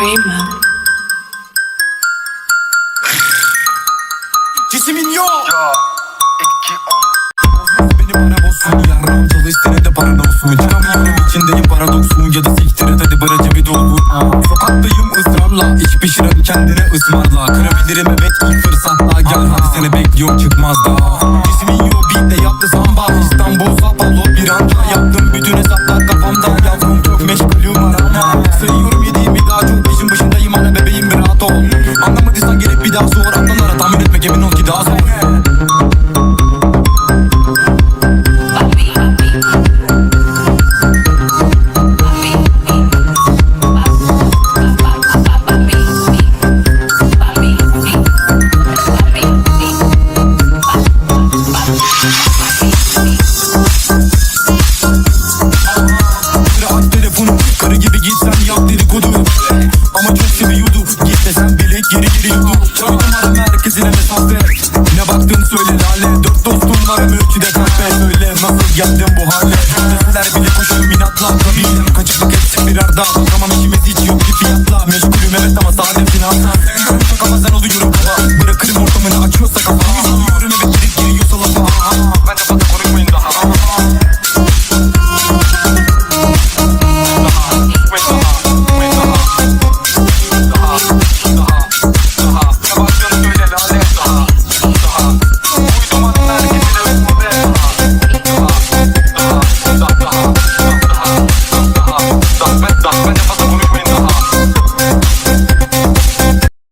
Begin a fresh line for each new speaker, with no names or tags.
Rayman.
Cismin yok.
Ya etki on.
Beni bana bozsun Yarram çalış senin de paran olsun. Çıkamıyorum içindeyim paradoksun Ya da siktir et hadi bırak cebi doldur Sokaktayım ısrarla İç pişiren kendine ısmarla. Kırabilirim evet ilk fırsatta Gel hadi seni bekliyorum çıkmaz da Cismin yok bir daha sor Anlalara tahmin etmek emin ol ki daha zor Ne baktın söyle lale. Dört dostum var ölçüde kahve Söyle nasıl geldim bu hale? Deseler bile koşuyorum inatla. Kabilem kaçıklık etsin birer daha Tamam işimiz hiç yok bir fiyatla Meşgulüm evet ama sade finans